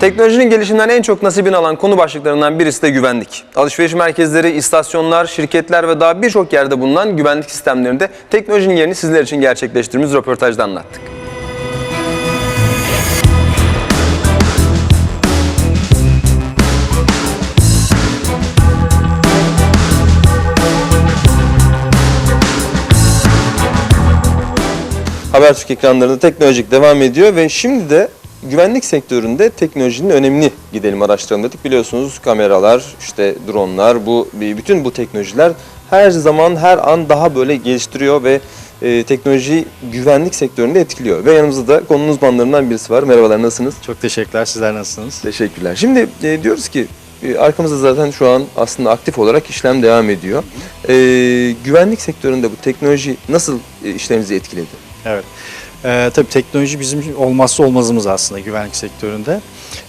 Teknolojinin gelişiminden en çok nasibini alan konu başlıklarından birisi de güvenlik. Alışveriş merkezleri, istasyonlar, şirketler ve daha birçok yerde bulunan güvenlik sistemlerinde teknolojinin yerini sizler için gerçekleştirdiğimiz röportajda anlattık. Habertürk ekranlarında teknolojik devam ediyor ve şimdi de güvenlik sektöründe teknolojinin önemini gidelim araştıralım dedik. Biliyorsunuz kameralar, işte dronlar, bu bütün bu teknolojiler her zaman her an daha böyle geliştiriyor ve e, teknoloji güvenlik sektöründe etkiliyor. Ve yanımızda da konunun uzmanlarından birisi var. Merhabalar nasılsınız? Çok teşekkürler. Sizler nasılsınız? Teşekkürler. Şimdi e, diyoruz ki e, arkamızda zaten şu an aslında aktif olarak işlem devam ediyor. E, güvenlik sektöründe bu teknoloji nasıl e, işlerinizi etkiledi? Evet. Ee, tabii teknoloji bizim olmazsa olmazımız aslında güvenlik sektöründe.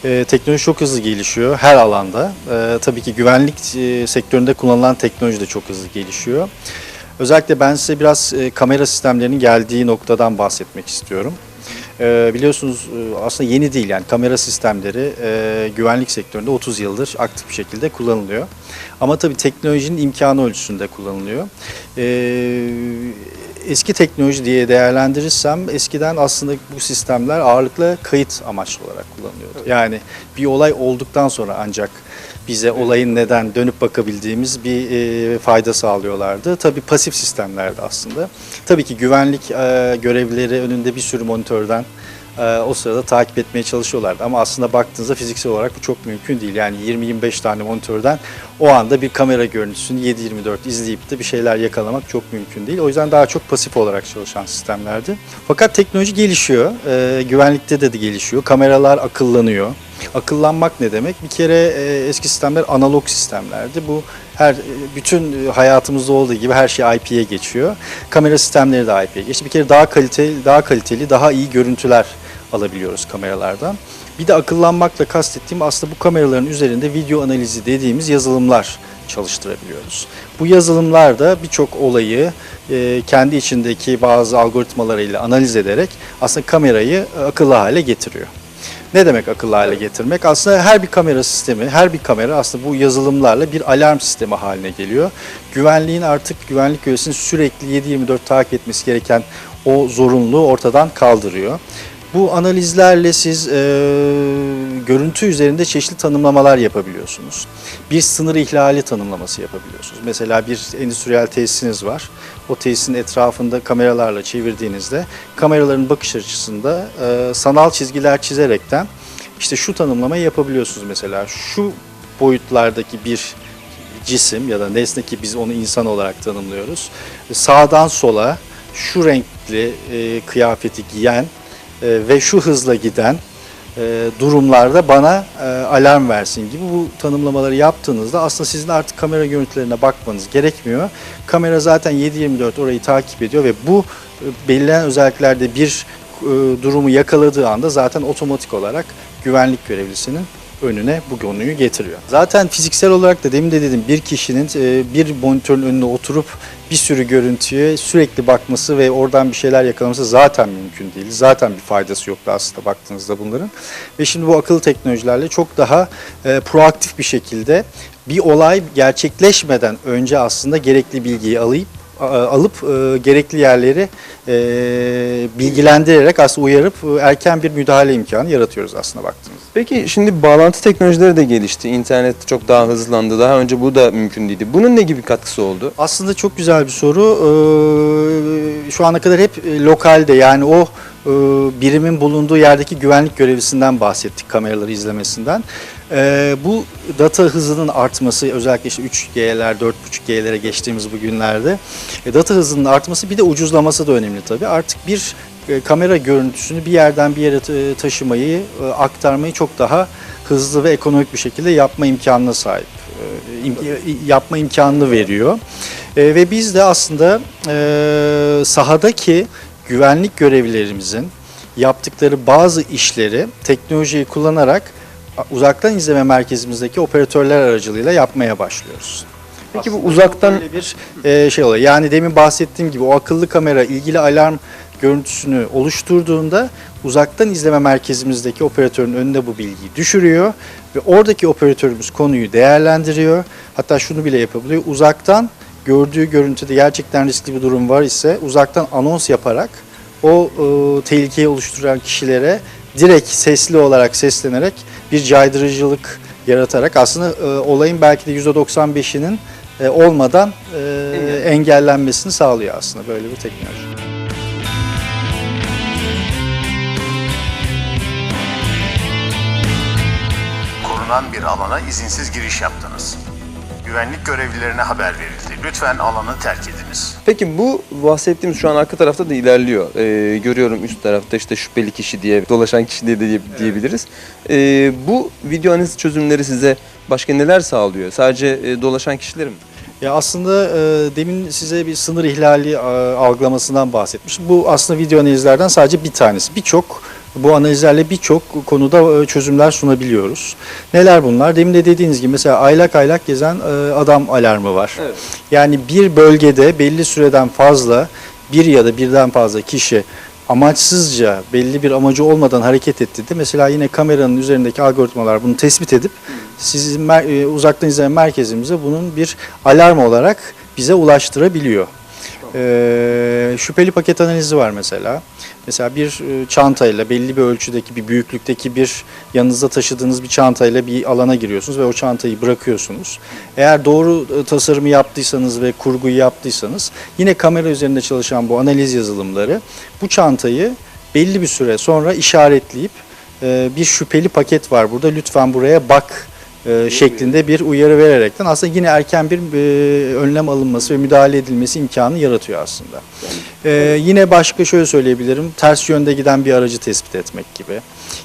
Ee, teknoloji çok hızlı gelişiyor her alanda. Ee, tabii ki güvenlik e, sektöründe kullanılan teknoloji de çok hızlı gelişiyor. Özellikle ben size biraz e, kamera sistemlerinin geldiği noktadan bahsetmek istiyorum. Ee, biliyorsunuz e, aslında yeni değil yani kamera sistemleri e, güvenlik sektöründe 30 yıldır aktif bir şekilde kullanılıyor. Ama tabii teknolojinin imkanı ölçüsünde kullanılıyor. Ee, eski teknoloji diye değerlendirirsem eskiden aslında bu sistemler ağırlıkla kayıt amaçlı olarak kullanılıyordu. Yani bir olay olduktan sonra ancak bize olayın neden dönüp bakabildiğimiz bir e, fayda sağlıyorlardı. Tabii pasif sistemlerdi aslında. Tabii ki güvenlik e, görevlileri önünde bir sürü monitörden o sırada takip etmeye çalışıyorlardı. Ama aslında baktığınızda fiziksel olarak bu çok mümkün değil. Yani 20-25 tane monitörden o anda bir kamera görüntüsünü 7-24 izleyip de bir şeyler yakalamak çok mümkün değil. O yüzden daha çok pasif olarak çalışan sistemlerdi. Fakat teknoloji gelişiyor. E, güvenlikte de, de gelişiyor. Kameralar akıllanıyor. Akıllanmak ne demek? Bir kere e, eski sistemler analog sistemlerdi. Bu her bütün hayatımızda olduğu gibi her şey IP'ye geçiyor. Kamera sistemleri de IP'ye geçti. Bir kere daha kaliteli, daha kaliteli, daha iyi görüntüler alabiliyoruz kameralardan. Bir de akıllanmakla kastettiğim aslında bu kameraların üzerinde video analizi dediğimiz yazılımlar çalıştırabiliyoruz. Bu yazılımlar da birçok olayı e, kendi içindeki bazı algoritmalarıyla analiz ederek aslında kamerayı e, akıllı hale getiriyor. Ne demek akıllı hale getirmek? Aslında her bir kamera sistemi, her bir kamera aslında bu yazılımlarla bir alarm sistemi haline geliyor. Güvenliğin artık güvenlik görevlisinin sürekli 7-24 takip etmesi gereken o zorunluluğu ortadan kaldırıyor. Bu analizlerle siz e, görüntü üzerinde çeşitli tanımlamalar yapabiliyorsunuz. Bir sınır ihlali tanımlaması yapabiliyorsunuz. Mesela bir endüstriyel tesisiniz var. O tesisin etrafında kameralarla çevirdiğinizde kameraların bakış açısında e, sanal çizgiler çizerekten işte şu tanımlamayı yapabiliyorsunuz mesela. Şu boyutlardaki bir cisim ya da nesne ki biz onu insan olarak tanımlıyoruz. Sağdan sola şu renkli e, kıyafeti giyen ve şu hızla giden e, durumlarda bana e, alarm versin gibi bu tanımlamaları yaptığınızda aslında sizin artık kamera görüntülerine bakmanız gerekmiyor. Kamera zaten 7-24 orayı takip ediyor ve bu e, belirlenen özelliklerde bir e, durumu yakaladığı anda zaten otomatik olarak güvenlik görevlisinin önüne bu konuyu getiriyor. Zaten fiziksel olarak da demin de dedim bir kişinin e, bir monitörün önüne oturup bir sürü görüntüye sürekli bakması ve oradan bir şeyler yakalaması zaten mümkün değil. Zaten bir faydası yoktu aslında baktığınızda bunların. Ve şimdi bu akıllı teknolojilerle çok daha e, proaktif bir şekilde bir olay gerçekleşmeden önce aslında gerekli bilgiyi alıp alıp e, gerekli yerleri e, bilgilendirerek aslında uyarıp e, erken bir müdahale imkanı yaratıyoruz aslında baktığınızda. Peki şimdi bağlantı teknolojileri de gelişti. İnternet çok daha hızlandı. Daha önce bu da mümkün değildi. Bunun ne gibi katkısı oldu? Aslında çok güzel bir soru. Ee, şu ana kadar hep e, lokalde yani o e, birimin bulunduğu yerdeki güvenlik görevlisinden bahsettik kameraları izlemesinden. Ee, bu data hızının artması özellikle işte 3G'ler, 4.5G'lere geçtiğimiz bu günlerde e, data hızının artması bir de ucuzlaması da önemli tabii. Artık bir e, kamera görüntüsünü bir yerden bir yere e, taşımayı, e, aktarmayı çok daha hızlı ve ekonomik bir şekilde yapma imkanına sahip. E, yapma imkanını veriyor. E, ve biz de aslında e, sahadaki güvenlik görevlilerimizin yaptıkları bazı işleri teknolojiyi kullanarak uzaktan izleme merkezimizdeki operatörler aracılığıyla yapmaya başlıyoruz. Peki bu uzaktan böyle bir e, şey oluyor. Yani demin bahsettiğim gibi o akıllı kamera ilgili alarm görüntüsünü oluşturduğunda uzaktan izleme merkezimizdeki operatörün önünde bu bilgiyi düşürüyor ve oradaki operatörümüz konuyu değerlendiriyor. Hatta şunu bile yapabiliyor. Uzaktan gördüğü görüntüde gerçekten riskli bir durum var ise uzaktan anons yaparak o e, tehlikeyi oluşturan kişilere direkt sesli olarak seslenerek bir caydırıcılık yaratarak aslında e, olayın belki de %95'inin e, olmadan e, engellenmesini sağlıyor aslında böyle bir teknoloji. Korunan bir alana izinsiz giriş yaptınız. Güvenlik görevlilerine haber verildi. Lütfen alanı terk ediniz. Peki bu bahsettiğimiz şu an arka tarafta da ilerliyor. Ee, görüyorum üst tarafta işte şüpheli kişi diye, dolaşan kişi diye de diye- diyebiliriz. Ee, bu video analiz çözümleri size başka neler sağlıyor? Sadece e, dolaşan kişileri mi? Ya aslında e, demin size bir sınır ihlali e, algılamasından bahsetmiştim. Bu aslında video analizlerden sadece bir tanesi. Birçok bu analizlerle birçok konuda e, çözümler sunabiliyoruz. Neler bunlar? Demin de dediğiniz gibi mesela aylak aylak gezen e, adam alarmı var. Evet. Yani bir bölgede belli süreden fazla bir ya da birden fazla kişi amaçsızca belli bir amacı olmadan hareket ettiğinde mesela yine kameranın üzerindeki algoritmalar bunu tespit edip sizin e, uzaktan izleme merkezimize bunun bir alarm olarak bize ulaştırabiliyor. Ee, şüpheli paket analizi var mesela. Mesela bir e, çantayla belli bir ölçüdeki bir büyüklükteki bir yanınızda taşıdığınız bir çantayla bir alana giriyorsunuz ve o çantayı bırakıyorsunuz. Eğer doğru e, tasarımı yaptıysanız ve kurguyu yaptıysanız yine kamera üzerinde çalışan bu analiz yazılımları bu çantayı belli bir süre sonra işaretleyip e, bir şüpheli paket var burada lütfen buraya bak e, şeklinde bir uyarı vererekten aslında yine erken bir e, önlem alınması ve müdahale edilmesi imkanı yaratıyor aslında. E, yine başka şöyle söyleyebilirim, ters yönde giden bir aracı tespit etmek gibi,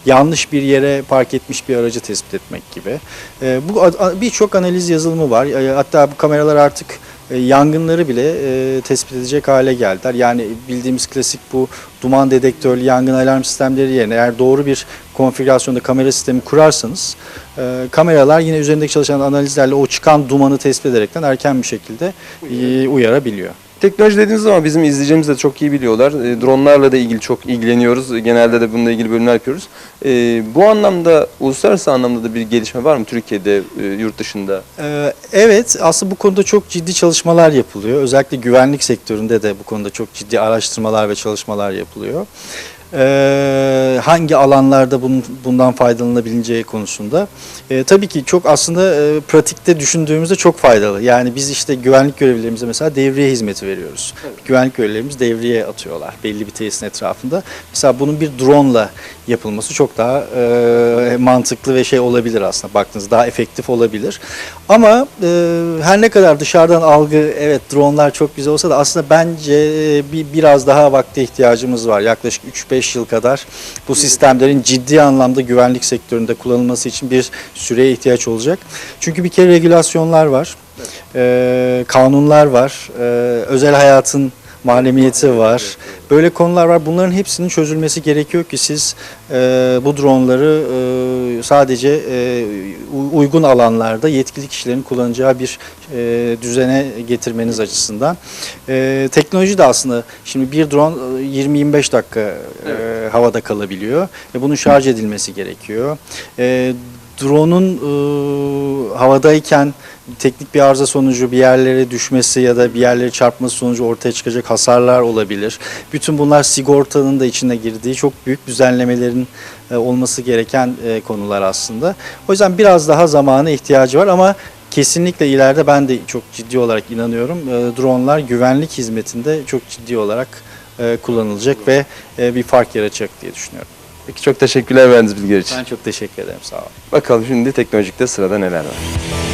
yanlış bir yere park etmiş bir aracı tespit etmek gibi. E, bu birçok analiz yazılımı var. Hatta bu kameralar artık yangınları bile e, tespit edecek hale geldiler. Yani bildiğimiz klasik bu duman dedektörlü yangın alarm sistemleri yerine eğer doğru bir konfigürasyonda kamera sistemi kurarsanız e, kameralar yine üzerindeki çalışan analizlerle o çıkan dumanı tespit ederekten erken bir şekilde e, uyarabiliyor. Teknoloji dediğiniz zaman bizim izleyicilerimiz de çok iyi biliyorlar. E, dronlarla da ilgili çok ilgileniyoruz. Genelde de bununla ilgili bölümler yapıyoruz. E, bu anlamda uluslararası anlamda da bir gelişme var mı Türkiye'de, e, yurt dışında? Ee, Evet, aslında bu konuda çok ciddi çalışmalar yapılıyor. Özellikle güvenlik sektöründe de bu konuda çok ciddi araştırmalar ve çalışmalar yapılıyor. Ee, hangi alanlarda bunun, bundan faydalanabileceği konusunda. Ee, tabii ki çok aslında e, pratikte düşündüğümüzde çok faydalı. Yani biz işte güvenlik görevlilerimize mesela devriye hizmeti veriyoruz. Güvenlik görevlilerimiz devriye atıyorlar belli bir tesisin etrafında. Mesela bunun bir drone'la yapılması çok daha e, mantıklı ve şey olabilir aslında baktığınız daha efektif olabilir. Ama e, her ne kadar dışarıdan algı evet dronelar çok güzel olsa da aslında bence e, bir biraz daha vakte ihtiyacımız var. Yaklaşık 3-5 yıl kadar bu sistemlerin ciddi anlamda güvenlik sektöründe kullanılması için bir süreye ihtiyaç olacak. Çünkü bir kere regülasyonlar var, e, kanunlar var, e, özel hayatın mahremiyeti var. Böyle konular var. Bunların hepsinin çözülmesi gerekiyor ki siz e, bu dronları e, sadece e, uygun alanlarda yetkili kişilerin kullanacağı bir e, düzene getirmeniz açısından. E, teknoloji de aslında şimdi bir drone e, 20-25 dakika e, havada kalabiliyor ve bunun şarj edilmesi gerekiyor. E, drone'un e, havadayken teknik bir arıza sonucu bir yerlere düşmesi ya da bir yerlere çarpması sonucu ortaya çıkacak hasarlar olabilir. Bütün bunlar sigortanın da içine girdiği çok büyük düzenlemelerin e, olması gereken e, konular aslında. O yüzden biraz daha zamana ihtiyacı var ama kesinlikle ileride ben de çok ciddi olarak inanıyorum. E, Dronlar güvenlik hizmetinde çok ciddi olarak kullanılacak ve bir fark yaratacak diye düşünüyorum. Peki çok teşekkürler verdiğiniz bilgiler için. Ben çok teşekkür ederim. Sağ olun. Bakalım şimdi teknolojikte sırada neler var.